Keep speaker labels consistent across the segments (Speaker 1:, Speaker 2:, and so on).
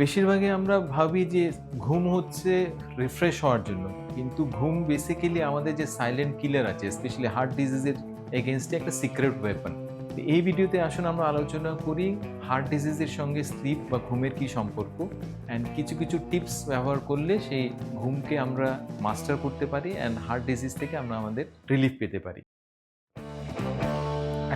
Speaker 1: বেশিরভাগই আমরা ভাবি যে ঘুম হচ্ছে রিফ্রেশ হওয়ার জন্য। কিন্তু ঘুম বেসিক্যালি আমাদের যে সাইলেন্ট কিলার আছে স্পেশালি হার্ট ডিজিজের এগেনস্টে একটা সিক্রেট ওয়েপন এই ভিডিওতে আসুন, আমরা আলোচনা করি হার্ট ডিজিজের সঙ্গে স্লিপ বা ঘুমের কি সম্পর্ক অ্যান্ড কিছু কিছু টিপস ব্যবহার করলে সেই ঘুমকে আমরা মাস্টার করতে পারি অ্যান্ড হার্ট ডিজিজ থেকে আমরা আমাদের রিলিফ পেতে পারি।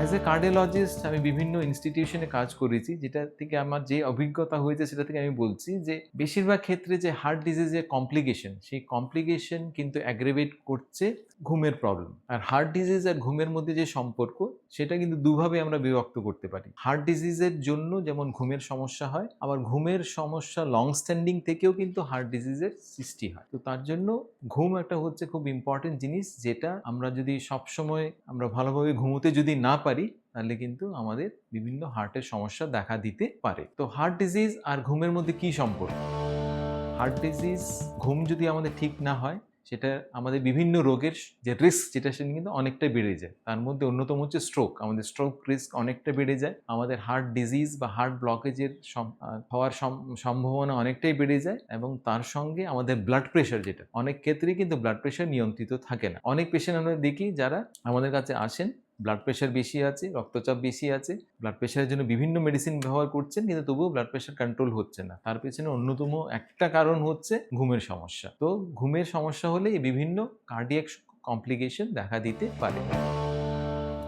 Speaker 1: অ্যাজ এ কার্ডিওলজিস্ট আমি বিভিন্ন ইনস্টিটিউশনে কাজ করেছি, যেটা থেকে আমার যে অভিজ্ঞতা হয়েছে সেটা থেকে আমি বলছি যে, বেশিরভাগ ক্ষেত্রে যে হার্ট ডিজিজের কমপ্লিকেশন সেই কমপ্লিকেশন কিন্তু অ্যাগ্রেভেট করছে ঘুমের প্রবলেম আর হার্ট ডিজিজ আর ঘুমের মধ্যে যে সম্পর্ক সেটা কিন্তু দুভাবে আমরা বিভক্ত করতে পারি। হার্ট ডিজিজের জন্য যেমন ঘুমের সমস্যা হয়, আবার ঘুমের সমস্যা লং স্ট্যান্ডিং থেকেও কিন্তু হার্ট ডিজিজের সৃষ্টি হয়। তো তার জন্য ঘুম একটা হচ্ছে খুব ইম্পর্টেন্ট জিনিস যেটা আমরা যদি সবসময় আমরা ভালোভাবে ঘুমোতে যদি না পারি, তাহলে কিন্তু আমাদের বিভিন্ন হার্টের সমস্যা দেখা দিতে পারে। তো হার্ট ডিজিজ আর ঘুমের মধ্যে কি সম্পর্ক? হার্ট ডিজিজ ঘুম যদি আমাদের ঠিক না হয় সেটা আমাদের বিভিন্ন রোগের যে রিস্ক যেটা সেটা কিন্তু অনেকটাই বেড়ে যায়। তার মধ্যে অন্যতম হচ্ছে স্ট্রোক আমাদের স্ট্রোক রিস্ক অনেকটা বেড়ে যায়। আমাদের হার্ট ডিজিজ বা হার্ট ব্লকেজের হওয়ার সম্ভাবনা অনেকটাই বেড়ে যায় এবং তার সঙ্গে আমাদের ব্লাড প্রেশার যেটা, অনেক ক্ষেত্রেই কিন্তু ব্লাড প্রেশার নিয়ন্ত্রিত থাকে না। অনেক পেশেন্ট আমরা দেখি যারা আমাদের কাছে আসেন ব্লাড প্রেশার বেশি আছে, রক্তচাপ বেশি আছে ব্লাড প্রেশারের জন্য বিভিন্ন মেডিসিন ব্যবহার করছেন, কিন্তু তবুও ব্লাড প্রেশার কন্ট্রোল হচ্ছে না। তার পেছনে অন্যতম একটা কারণ হচ্ছে ঘুমের সমস্যা। তো ঘুমের সমস্যা হলে বিভিন্ন কার্ডিয়াক কমপ্লিকেশন দেখা দিতে পারে।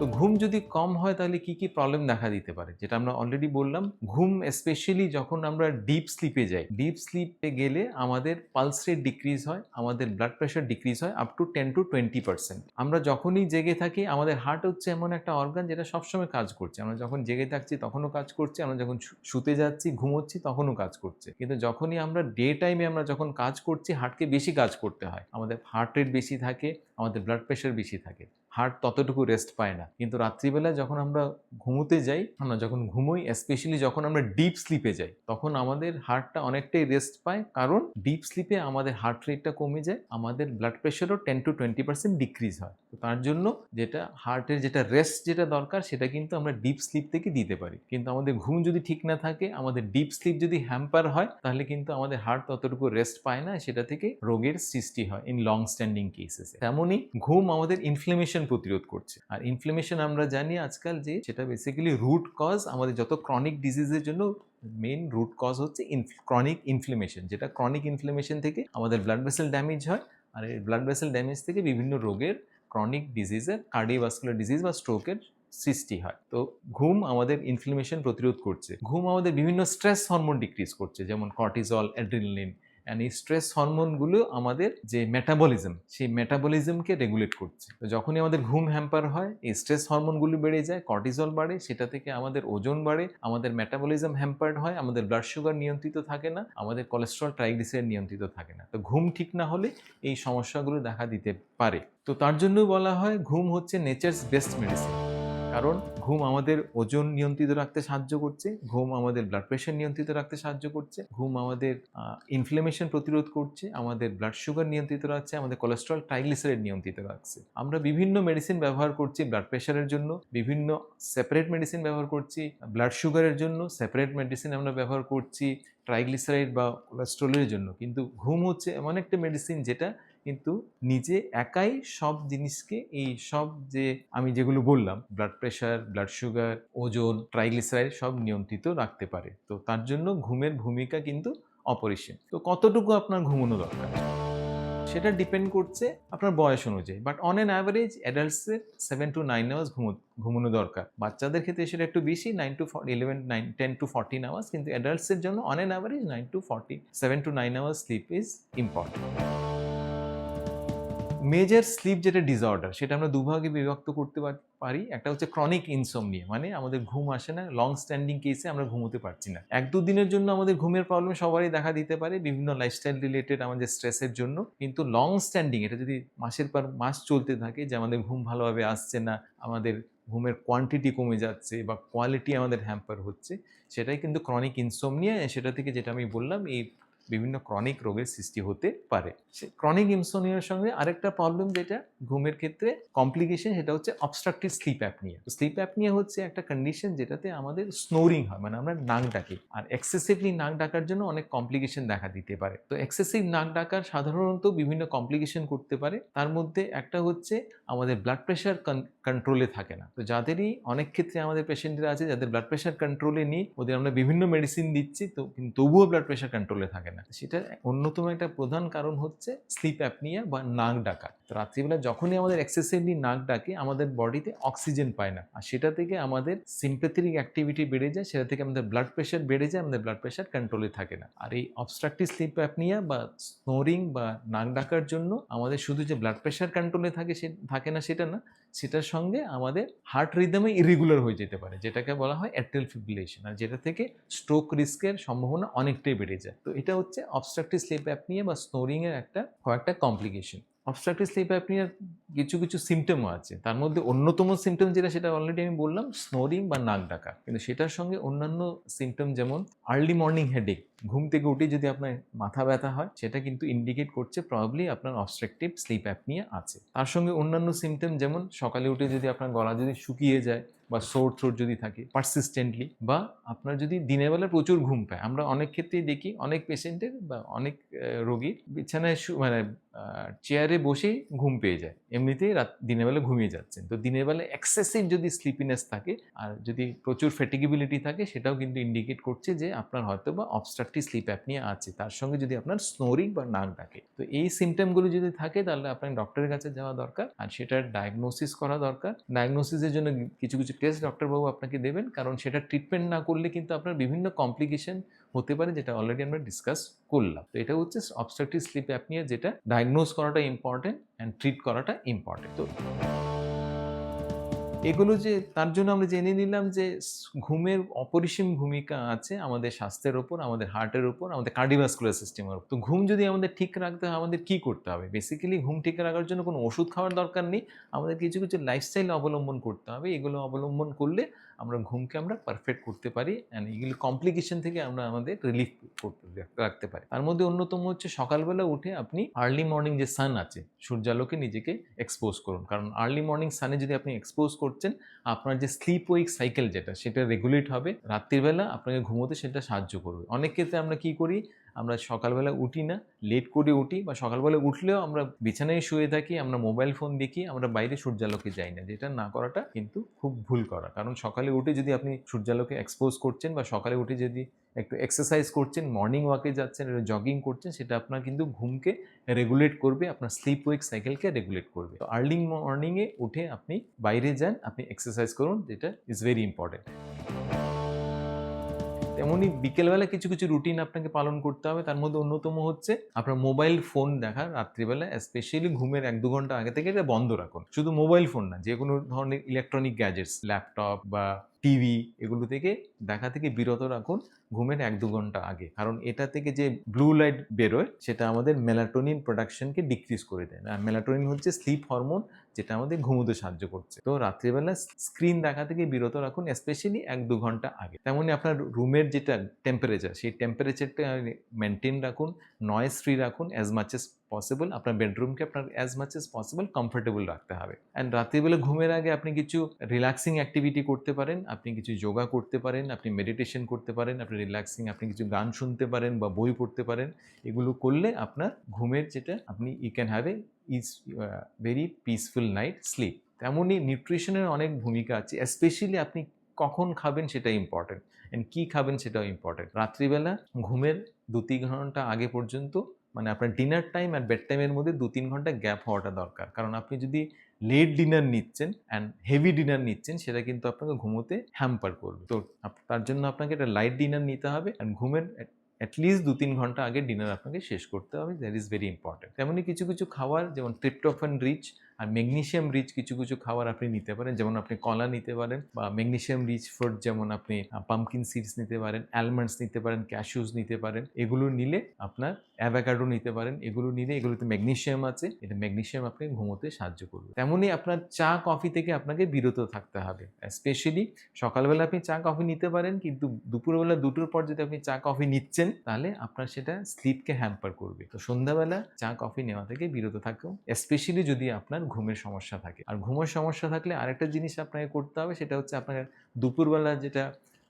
Speaker 1: তো ঘুম যদি কম হয় তাহলে কি কি প্রবলেম দেখা দিতে পারে? যেটা আমরা অলরেডি বললাম, ঘুম স্পেশালি যখন আমরা ডিপ স্লিপে যাই। ডিপ স্লিপে গেলে আমাদের পালস রেট ডিক্রিজ হয়, আমাদের ব্লাড প্রেশার ডিক্রিজ হয় up to ten to twenty percent আমরা যখনই জেগে থাকি, আমাদের হার্ট হচ্ছে এমন একটা অর্গান যেটা সবসময় কাজ করছে। আমরা যখন জেগে থাকছি, তখনও কাজ করছে। আমরা যখন শুতে যাচ্ছি, ঘুমোচ্ছি, তখনও কাজ করছে। কিন্তু যখনই আমরা ডে টাইমে আমরা যখন কাজ করছি হার্টকে বেশি কাজ করতে হয়। আমাদের হার্ট রেট বেশি থাকে, আমাদের ব্লাড প্রেশার বেশি থাকে। হার্ট ততটুকু রেস্ট পায় না। কিন্তু রাত্রিবেলা যখন আমরা ঘুমোতে যাই, আমরা যখন ঘুমোই স্পেশালি যখন আমরা ডিপ স্লিপে যাই, তখন আমাদের হার্টটা অনেকটাই রেস্ট পায়। কারণ ডিপ স্লিপে আমাদের হার্ট রেটটা কমে যায়, আমাদের blood প্রেশারও ten to twenty percent decrease হয়। তো তার জন্য যেটা হার্টের যেটা রেস্ট যেটা দরকার, সেটা কিন্তু আমরা ডিপ স্লিপ থেকে দিতে পারি। কিন্তু আমাদের ঘুম যদি ঠিক না থাকে, আমাদের ডিপ স্লিপ যদি হ্যাম্পার হয়, তাহলে কিন্তু আমাদের হার্ট ততটুকু রেস্ট পায় না, সেটা থেকে রোগের সৃষ্টি হয় ইন লং স্ট্যান্ডিং কেসেস তেমনই ঘুম আমাদের ইনফ্লেমেশন প্রতিরোধ করছে। আর ইনফ্লেমেশন আমরা জানি আজকাল যে সেটা বেসিক্যালি রুট কজ আমাদের যত ক্রনিক ডিজিজের জন্য মেন রুট কজ হচ্ছে ক্রনিক ইনফ্লেমেশন যেটা ক্রনিক ইনফ্লেমেশন থেকে আমাদের ব্লাড ভেসেল ড্যামেজ হয় আর এই ব্লাড ভেসেল ড্যামেজ থেকে বিভিন্ন রোগের ক্রনিক ডিজিজের কার্ডিওভাস্কুলার ডিজিজ বা স্ট্রোকের সৃষ্টি হয়। তো ঘুম আমাদের ইনফ্লেমেশন প্রতিরোধ করছে। ঘুম আমাদের বিভিন্ন স্ট্রেস হরমোন ডিক্রিজ করছে, যেমন কর্টিজল অ্যাড্রিনালিন অ্যান্ড এই স্ট্রেস হরমোনগুলো আমাদের যে মেটাবলিজম সেই মেটাবলিজমকে রেগুলেট করছে। তো যখনই আমাদের ঘুম হ্যাম্পার হয়, এই স্ট্রেস হরমোনগুলো বেড়ে যায় কর্টিজল বাড়ে, সেটা থেকে আমাদের ওজন বাড়ে, আমাদের মেটাবলিজম হ্যাম্পার্ড হয়, আমাদের ব্লাড সুগার নিয়ন্ত্রিত থাকে না, আমাদের কোলেস্ট্রল ট্রাইগ্লিসাইড নিয়ন্ত্রিত থাকে না। তো ঘুম ঠিক না হলে এই সমস্যাগুলো দেখা দিতে পারে। তো তার জন্য বলা হয়, ঘুম হচ্ছে নেচার্স বেস্ট মেডিসিন কারণ ঘুম আমাদের ওজন নিয়ন্ত্রিত রাখতে সাহায্য করছে, ঘুম আমাদের ব্লাড প্রেশার নিয়ন্ত্রিত রাখতে সাহায্য করছে, ঘুম আমাদের ইনফ্লেমেশন প্রতিরোধ করছে, আমাদের ব্লাড সুগার নিয়ন্ত্রিত রাখছে, আমাদের কোলেস্ট্রল ট্রাইগ্লিসারাইড নিয়ন্ত্রিত রাখছে। আমরা বিভিন্ন মেডিসিন ব্যবহার করছি ব্লাড প্রেশারের জন্য, বিভিন্ন সেপারেট মেডিসিন ব্যবহার করছি ব্লাড সুগারের জন্য সেপারেট মেডিসিন আমরা ব্যবহার করছি ট্রাইগ্লিসারাইড বা কোলেস্ট্রলের জন্য। কিন্তু ঘুম হচ্ছে এমন একটা মেডিসিন যেটা কিন্তু নিজে একাই সব জিনিসকে, এই সব যে আমি যেগুলো বললাম ব্লাড প্রেশার ব্লাড সুগার ওজন ট্রাইগ্লিসারাইড সব নিয়ন্ত্রিত রাখতে পারে। তো তার জন্য ঘুমের ভূমিকা কিন্তু অপরিসীম। তো কতটুকু আপনার ঘুমানো দরকার? সেটা ডিপেন্ড করছে আপনার বয়স অনুযায়ী। বাট অন অ্যান অ্যাভারেজ অ্যাডাল্টসের সেভেন টু নাইন আওয়ার্স ঘুমো, ঘুমানো দরকার। বাচ্চাদের ক্ষেত্রে সেটা একটু বেশি nine to eleven nine ten to fourteen hours কিন্তু অ্যাডাল্টসের জন্য on an average nine to forty seven to nine hours sleep is important major sleep যেটা ডিসঅর্ডার সেটা আমরা দুভাগে বিভক্ত করতে পারি একটা হচ্ছে ক্রনিক ইনসোমনিয়া মানে আমাদের ঘুম আসে না লং স্ট্যান্ডিং কেসে আমরা ঘুমোতে পারছি না। এক দু দিনের জন্য আমাদের ঘুমের প্রবলেম সবারই দেখা দিতে পারে, বিভিন্ন লাইফস্টাইল রিলেটেড আমাদের স্ট্রেসের জন্য। কিন্তু লং স্ট্যান্ডিং এটা যদি মাসের পর মাস চলতে থাকে যে আমাদের ঘুম ভালোভাবে আসছে না, আমাদের ঘুমের কোয়ান্টিটি কমে যাচ্ছে বা কোয়ালিটি আমাদের হ্যাম্পার হচ্ছে, সেটাই কিন্তু ক্রনিক ইনসোমনিয়া সেটা থেকে যেটা আমি বললাম, এই বিভিন্ন ক্রনিক রোগের সৃষ্টি হতে পারে। ক্রনিক ইনসোনিয়ার সঙ্গে আরেকটা প্রবলেম যেটা ঘুমের ক্ষেত্রে কমপ্লিকেশন সেটা হচ্ছে obstructive sleep apnoea sleep apnoea হচ্ছে একটা কন্ডিশন যেটাতে আমাদের স্নোরিং হয় মানে আমরা নাক ডাকি। আর এক্সেসিভলি নাক ডাকার জন্য অনেক কমপ্লিকেশন দেখা দিতে পারে। তো এক্সেসিভ নাক ডাকার সাধারণত বিভিন্ন কমপ্লিকেশন করতে পারে। তার মধ্যে একটা হচ্ছে আমাদের ব্লাড প্রেশার কন্ট্রোলে থাকে না। তো যাদেরই অনেক ক্ষেত্রে আমাদের পেশেন্টরা আছে, যাদের ব্লাড প্রেশার কন্ট্রোলে নেই, ওদের আমরা বিভিন্ন মেডিসিন দিচ্ছি, তো কিন্তু তবুও ব্লাড প্রেশার কন্ট্রোলে থাকে না। সেটা অন্যতম একটা প্রধান কারণ হচ্ছে স্লিপ অ্যাপনিয়া বা নাক ডাকা। তো রাত্রিবেলা যখনই আমাদের এক্সেসিভলি নাক ডাকে, আমাদের বডিতে অক্সিজেন পায় না। আর সেটা থেকে আমাদের সিম্পেথেটিক অ্যাক্টিভিটি বেড়ে যায়, সেটা থেকে আমাদের ব্লাড প্রেশার বেড়ে যায়, আমাদের ব্লাড প্রেশার কন্ট্রোলে থাকে না। আর এই অবস্ট্রাকটিভ স্লিপ অ্যাপনিয়া বা স্নোরিং বা নাক ডাকার জন্য আমাদের শুধু যে ব্লাড প্রেশার কন্ট্রোলে থাকে সে, থাকে না সেটা না সেটার সঙ্গে আমাদের হার্ট রিদমে ইরেগুলার হয়ে যেতে পারে, যেটাকে বলা হয় অ্যাট্রিয়াল ফিব্রিলেশন আর যেটা থেকে স্ট্রোক রিস্কের সম্ভাবনা অনেকটাই বেড়ে যায়। তো এটা হচ্ছে অবস্ট্রাকটিভ স্লিপ অ্যাপনিয়া বা স্নোরিংয়ের একটা কয়েকটা কমপ্লিকেশন অবস্ট্রাকটিভ স্লিপ অ্যাপনিয়ার কিছু কিছু সিমটমও আছে। তার মধ্যে অন্যতম সিমটম যেটা, সেটা অলরেডি আমি বললাম স্নোরিং বা নাক ডাকা। কিন্তু সেটার সঙ্গে অন্যান্য সিমটম যেমন আর্লি মর্নিং হেডেক ঘুম থেকে উঠে যদি আপনার মাথা ব্যথা হয়, সেটা কিন্তু ইন্ডিকেট করছে প্রবলি আপনার অবস্ট্রাকটিভ স্লিপ অ্যাপনিয়া আছে। তার সঙ্গে অন্যান্য সিমটম যেমন সকালে উঠে যদি আপনার গলা যদি শুকিয়ে যায় বা সোর থ্রোট যদি থাকে পারসিস্টেন্টলি বা আপনার যদি দিনের বেলা প্রচুর ঘুম পায়। আমরা অনেক ক্ষেত্রেই দেখি, অনেক পেশেন্টের বা অনেক রোগীর বিছানায় মানে চেয়ারে বসেই ঘুম পেয়ে যায়। এমনিতেই রাত, দিনের বেলা ঘুমিয়ে যাচ্ছেন। তো দিনের বেলা এক্সেসিভ যদি স্লিপিনেস থাকে, আর যদি প্রচুর ফেটিগিবিলিটি থাকে, সেটাও কিন্তু ইন্ডিকেট করছে যে আপনার হয়তো বা অবস্ট্রাকটিভ স্লিপ অ্যাপনিয়া আছে। তার সঙ্গে যদি আপনার স্নোরিং বা নাক ডাকে। তো এই সিমটমগুলো যদি থাকে, তাহলে আপনার ডক্টরের কাছে যাওয়া দরকার, আর সেটার ডায়াগনোসিস করা দরকার। ডায়াগনোসিসের জন্য কিছু কিছু টেস্ট ডক্টরবাবু আপনাকে দেবেন, কারণ সেটা ট্রিটমেন্ট না করলে কিন্তু আপনার বিভিন্ন কমপ্লিকেশন হতে পারে যেটা অলরেডি আমরা ডিসকাস করলাম। তো এটা হচ্ছে অবস্ট্রাকটিভ স্লিপ অ্যাপনিয়া যেটা ডায়াগনোজ করাটা ইম্পর্টেন্ট অ্যান্ড ট্রিট করাটা ইম্পর্টেন্ট তো এগুলো যে, তার জন্য আমরা জেনে নিলাম যে, ঘুমের অপরিসীম ভূমিকা আছে আমাদের স্বাস্থ্যের ওপর, আমাদের হার্টের ওপর, আমাদের কার্ডিভাস্কুলার সিস্টেমের ওপর। তো ঘুম যদি আমাদের ঠিক রাখতে হয়, আমাদের কি করতে হবে? বেসিক্যালি ঘুম ঠিক রাখার জন্য কোনো ওষুধ খাওয়ার দরকার নেই। আমাদের কিছু কিছু লাইফস্টাইল অবলম্বন করতে হবে। এগুলো অবলম্বন করলে আমরা ঘুমকে আমরা পারফেক্ট করতে পারি অ্যান্ড এগুলো কমপ্লিকেশন থেকে আমরা আমাদের রিলিফ করতে রাখতে পারি। তার মধ্যে অন্যতম হচ্ছে সকালবেলা উঠে আপনি আর্লি মর্নিং যে সান আছে, সূর্যালোকে নিজেকে এক্সপোজ করুন। কারণ আর্লি মর্নিং সানে যদি আপনি এক্সপোজ করছেন, আপনার যে স্লিপ ওয়েক সাইকেল যেটা, সেটা রেগুলেট হবে, রাত্রিবেলা আপনাকে ঘুমোতে সেটা সাহায্য করবে। অনেক ক্ষেত্রে আমরা কি করি আমরা সকালবেলা উঠি না লেট করে উঠি বা সকালবেলা উঠলেও আমরা বিছানায় শুয়ে থাকি, আমরা মোবাইল ফোন দেখি, আমরা বাইরে সূর্যালোকে যাই না। যেটা না করাটা কিন্তু খুব ভুল করা। কারণ সকালে উঠে যদি আপনি সূর্যালোকে এক্সপোজ করছেন বা সকালে উঠে যদি একটু এক্সারসাইজ করছেন মর্নিং ওয়াকে যাচ্ছেন জগিং করছেন, সেটা আপনার কিন্তু ঘুমকে রেগুলেট করবে, আপনার স্লিপ ওয়েক সাইকেলকে রেগুলেট করবে। তো আর্লি মর্নিংয়ে উঠে আপনি বাইরে যান, আপনি এক্সারসাইজ করুন, যেটা ইজ ভেরি ইম্পর্টেন্ট তেমনই বিকেলবেলা কিছু কিছু রুটিন আপনাকে পালন করতে হবে। তার মধ্যে অন্যতম হচ্ছে আপনার মোবাইল ফোন দেখা রাত্রিবেলা স্পেশালি ঘুমের এক দু ঘণ্টা আগে থেকে এটা বন্ধ রাখুন। শুধু মোবাইল ফোন না যে কোনো ধরনের ইলেকট্রনিক গ্যাজেটস ল্যাপটপ বা টিভি এগুলো থেকে দেখা থেকে বিরত রাখুন ঘুমের এক দু ঘণ্টা আগে। কারণ এটা থেকে যে ব্লু লাইট বেরোয়, সেটা আমাদের মেলাটোনিন প্রোডাকশনকে ডিক্রিজ করে দেয়। আর মেলাটোনিন হচ্ছে স্লিপ হরমোন যেটা আমাদের ঘুমোতে সাহায্য করছে। তো রাত্রিবেলা স্ক্রিন দেখা থেকে বিরত রাখুন স্পেশালি এক দু ঘণ্টা আগে। তেমনই আপনার রুমের যেটা টেম্পারেচার সেই টেম্পারেচারটা মেনটেন রাখুন নয়েজ ফ্রি রাখুন অ্যাজ মাচ এস পসিবল আপনার বেডরুমকে আপনার as much as possible comfortable রাখতে হবে। অ্যান্ড রাত্রিবেলা ঘুমের আগে আপনি কিছু রিল্যাক্সিং অ্যাক্টিভিটি করতে পারেন, আপনি কিছু যোগা করতে পারেন, আপনি মেডিটেশন করতে পারেন, আপনি রিল্যাক্সিং আপনি কিছু গান শুনতে পারেন বা বই পড়তে পারেন, এগুলো করলে আপনার ঘুমের যেটা, আপনি you can have a is very peaceful night sleep তেমনই নিউট্রিশনের অনেক ভূমিকা আছে স্পেশালি আপনি কখন খাবেন সেটা ইম্পর্টেন্ট অ্যান্ড কী খাবেন সেটাও ইম্পর্টেন্ট রাত্রিবেলা ঘুমের দু তিন ঘণ্টা আগে পর্যন্ত মানে আপনার ডিনার টাইম আর বেড টাইমের মধ্যে দু তিন ঘণ্টা গ্যাপ হওয়াটা দরকার। কারণ আপনি যদি লেট ডিনার নিচ্ছেন অ্যান্ড হেভি ডিনার নিচ্ছেন, সেটা কিন্তু আপনাকে ঘুমোতে হ্যাম্পার করবে। তো তার জন্য আপনাকে একটা লাইট ডিনার নিতে হবে অ্যান্ড ঘুমের অ্যাটলিস্ট দু তিন ঘণ্টা আগে ডিনার আপনাকে শেষ করতে হবে। দ্যাট ইজ ভেরি ইম্পর্ট্যান্ট তেমনই কিছু কিছু খাবার যেমন ট্রিপটোফেন রিচ আর ম্যাগনেশিয়াম রিচ কিছু কিছু খাবার আপনি নিতে পারেন, যেমন আপনি কলা নিতে পারেন বা ম্যাগনেশিয়াম রিচ ফুড যেমন আপনি পাম্পকিন সিডস নিতে পারেন অ্যালমন্ডস নিতে পারেন ক্যাশুজ নিতে পারেন, এগুলো নিলে আপনার অ্যাভাকাডো নিতে পারেন, এগুলো নিলে এগুলোতে ম্যাগনেশিয়াম আছে এটা ম্যাগনেশিয়াম আপনি ঘুমোতে সাহায্য করবে। তেমনই আপনার চা কফি থেকে আপনাকে বিরত থাকতে হবে স্পেশালি সকালবেলা আপনি চা কফি নিতে পারেন, কিন্তু দুপুরবেলা দুটোর পর যদি আপনি চা কফি নিচ্ছেন, তাহলে আপনার সেটা স্লিপকে হ্যাম্পার করবে। তো সন্ধ্যাবেলা চা কফি নেওয়া থেকে বিরত থাকুন স্পেশালি যদি আপনার ঘুমের সমস্যা থাকে। আর ঘুমের সমস্যা থাকলে আরেকটা জিনিস আপনাকে করতে হবে, সেটা হচ্ছে আপনার দুপুরবেলা যেটা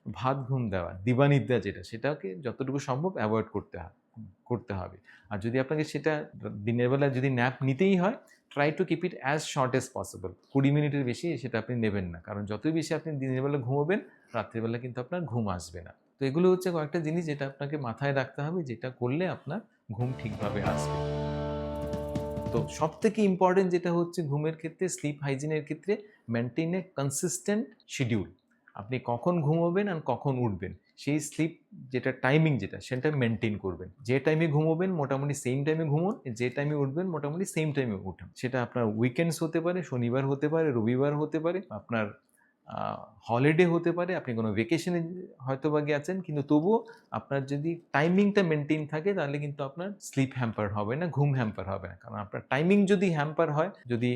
Speaker 1: ভাত ঘুম দেওয়া, দিবানিদ্রা যেটা, সেটাকে যতটুকু সম্ভব অ্যাভয়েড করতে হবে করতে হবে। আর যদি আপনাকে সেটা দিনের বেলা যদি ন্যাপ নিতেই হয় try to keep it as short as possible কুড়ি মিনিটের বেশি সেটা আপনি নেবেন না, কারণ যতই বেশি আপনি দিনের বেলা ঘুমোবেন রাত্রিবেলা কিন্তু আপনার ঘুম আসবে না। তো এগুলো হচ্ছে কয়েকটা জিনিস যেটা আপনাকে মাথায় রাখতে হবে, যেটা করলে আপনার ঘুম ঠিকভাবে আসবে। তো সব থেকে ইম্পর্টেন্ট যেটা হচ্ছে ঘুমের ক্ষেত্রে স্লিপ হাইজিনের ক্ষেত্রে মেনটেন এ কনসিস্টেন্ট শিডিউল আপনি কখন ঘুমোবেন আর কখন উঠবেন। সেই স্লিপ যেটা টাইমিং যেটা, সেটা মেনটেন করবেন। যে টাইমে ঘুমোবেন, মোটামুটি সেম টাইমে ঘুমোন, যে টাইমে উঠবেন, মোটামুটি সেম টাইমে উঠুন। সেটা আপনার উইকেন্ডস হতে পারে, শনিবার হতে পারে, রবিবার হতে পারে, আপনার হলিডে হতে পারে, আপনি কোনো ভেকেশনে হয়তো বা গেছেন, কিন্তু তবুও আপনার যদি টাইমিংটা মেনটেন থাকে, তাহলে কিন্তু আপনার স্লিপ হ্যাম্পার হবে না, ঘুম হ্যাম্পার হবে না। কারণ আপনার টাইমিং যদি হ্যাম্পার হয়, যদি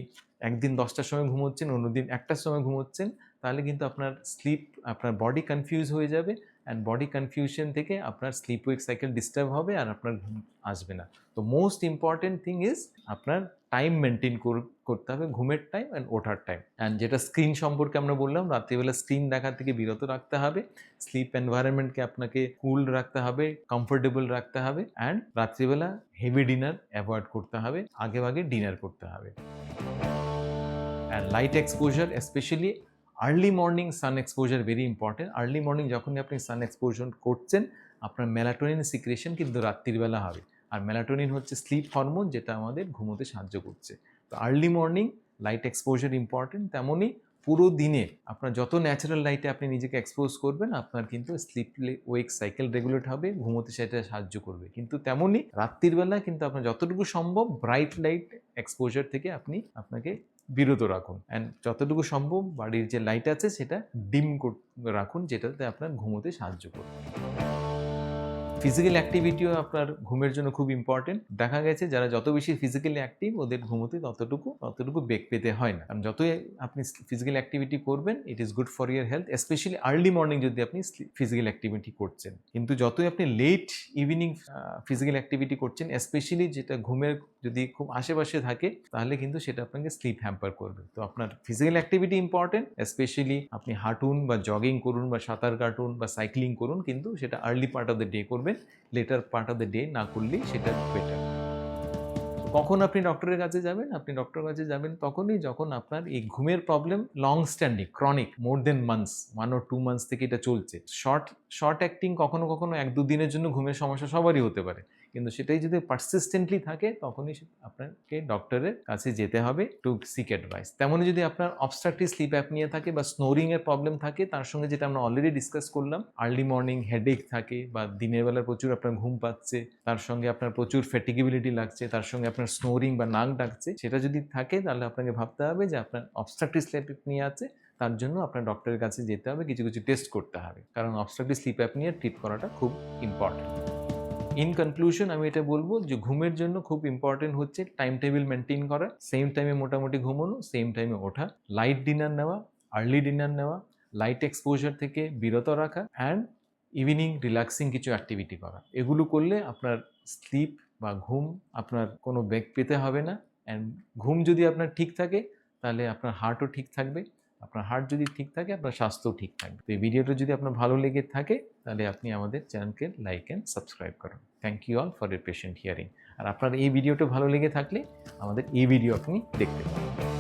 Speaker 1: একদিন দশটার সময় ঘুমোচ্ছেন, অন্যদিন একটার সময় ঘুমোচ্ছেন, তাহলে কিন্তু আপনার স্লিপ আপনার বডি কনফিউজ হয়ে যাবে অ্যান্ড বডি কনফিউশন থেকে আপনার স্লিপ ওয়েক সাইকেল ডিস্টার্ব হবে আর আপনার ঘুম আসবে না। তো মোস্ট ইম্পর্টেন্ট থিং ইজ আপনার টাইম মেনটেন করতে হবে, ঘুমের টাইম অ্যান্ড ওঠার টাইম অ্যান্ড যেটা স্ক্রিন সম্পর্কে আমরা বললাম, রাত্রিবেলা স্ক্রিন দেখা থেকে বিরত রাখতে হবে স্লিপ এনভায়রনমেন্টকে আপনাকে কুল রাখতে হবে কমফোর্টেবল রাখতে হবে অ্যান্ড রাত্রিবেলা হেভি ডিনার অ্যাভয়েড করতে হবে, আগে আগে ডিনার করতে হবে. And light exposure specially early morning sun exposure very important early morning যখনই আপনি সান এক্সপোজার করছেন, আপনার মেলাটোনিন সিক্রেশন কিন্তু রাত্রিবেলা হবে। আর মেলাটোনিন হচ্ছে স্লিপ হরমোন যেটা আমাদের ঘুমোতে সাহায্য করছে। তো early morning light exposure important তেমনই পুরো দিনে আপনার যত ন্যাচারাল লাইটে আপনি নিজেকে এক্সপোজ করবেন, আপনার কিন্তু স্লিপ ওয়েক সাইকেল রেগুলেট হবে, ঘুমোতে সেটা সাহায্য করবে। কিন্তু তেমনই রাত্রির বেলা কিন্তু আপনার যতটুকু সম্ভব ব্রাইট লাইট এক্সপোজার থেকে আপনি আপনাকে বিরত রাখুন। অ্যান্ড যতটুকু সম্ভব বাড়ির যে লাইট আছে সেটা ডিম রাখুন, যেটাতে আপনার ঘুমোতে সাহায্য করবে। ফিজিক্যাল অ্যাক্টিভিটিও আপনার ঘুমের জন্য খুব ইম্পর্টেন্ট দেখা গেছে যারা যত বেশি ফিজিক্যালি অ্যাক্টিভ ওদের ঘুমোতে ততটুকু ততটুকু বেগ পেতে হয় না। কারণ যতই আপনি ফিজিক্যাল অ্যাক্টিভিটি করবেন it is good for your health specially early morning যদি আপনি ফিজিক্যাল অ্যাক্টিভিটি করছেন। কিন্তু যতই আপনি লেট ইভিনিং ফিজিক্যাল অ্যাক্টিভিটি করছেন স্পেশালি যেটা ঘুমের যদি খুব আশেপাশে থাকে, তাহলে কিন্তু সেটা আপনাকে স্লিপ হ্যাম্পার করবে। তো আপনার ফিজিক্যাল অ্যাক্টিভিটি ইম্পর্টেন্ট স্পেশালি আপনি হাঁটুন বা জগিং করুন বা সাঁতার কাটুন বা সাইক্লিং করুন, কিন্তু সেটা early part of the day করবেন later part of the day না করলেই সেটা বেটার কখন আপনি ডক্টরের কাছে যাবেন? আপনি ডক্টরের কাছে যাবেন তখনই যখন আপনার এই ঘুমের problem long standing chronic more than months one ও টু মান্থস থেকে এটা চলছে। শর্ট শর্ট অ্যাক্টিং কখনো কখনো এক দুদিনের জন্য ঘুমের সমস্যা সবারই হতে পারে। কিন্তু সেটাই যদি পারসিস্টেন্টলি থাকে, তখনই আপনাকে ডক্টরের কাছে যেতে হবে টু সিক অ্যাডভাইস তেমনই যদি আপনার অবস্ট্রাকটিভ স্লিপ অ্যাপনিয়া থাকে বা স্নোরিংয়ের প্রবলেম থাকে, তার সঙ্গে যেটা আমরা অলরেডি ডিসকাস করলাম আর্লি মর্নিং হেডেক থাকে বা দিনের বেলা প্রচুর আপনার ঘুম পাচ্ছে, তার সঙ্গে আপনার প্রচুর ফ্যাটিগিবিলিটি লাগছে, তার সঙ্গে আপনার স্নোরিং বা নাক ডাকছে, সেটা যদি থাকে তাহলে আপনাকে ভাবতে হবে যে আপনার অবস্ট্রাকটিভ স্লিপ অ্যাপনিয়া আছে, তার জন্য আপনার ডক্টরের কাছে যেতে হবে, কিছু কিছু টেস্ট করতে হবে। কারণ অবস্ট্রাকটিভ স্লিপ অ্যাপনিয়া ট্রিট করাটা খুব ইম্পর্টেন্ট ইন কনক্লুশন আমি এটা বলব যে ঘুমের জন্য খুব ইম্পর্টেন্ট হচ্ছে টাইম টেবিল মেনটেন করা। সেম টাইমে মোটামুটি ঘুমানো সেম টাইমে ওঠা। লাইট ডিনার নেওয়া আর্লি ডিনার নেওয়া লাইট এক্সপোজার থেকে বিরত রাখা অ্যান্ড ইভিনিং রিল্যাক্সিং কিছু অ্যাক্টিভিটি করা। এগুলো করলে আপনার স্লিপ বা ঘুম আপনার কোনো বেগ পেতে হবে না। অ্যান্ড ঘুম যদি আপনার ঠিক থাকে, তাহলে আপনার হার্টও ঠিক থাকবে। আপনার হার্ট যদি ঠিক থাকে, আপনার স্বাস্থ্যও ঠিক থাকবে। তো এই ভিডিওটা যদি আপনার ভালো লেগে থাকে, তাহলে আপনি আমাদের চ্যানেলকে লাইক অ্যান্ড সাবস্ক্রাইব করুন। থ্যাংক ইউ অল ফর এর পেশেন্ট হিয়ারিং আর আপনার এই ভিডিওটা ভালো লেগে থাকলে, আমাদের এই ভিডিও আপনি দেখতে পারেন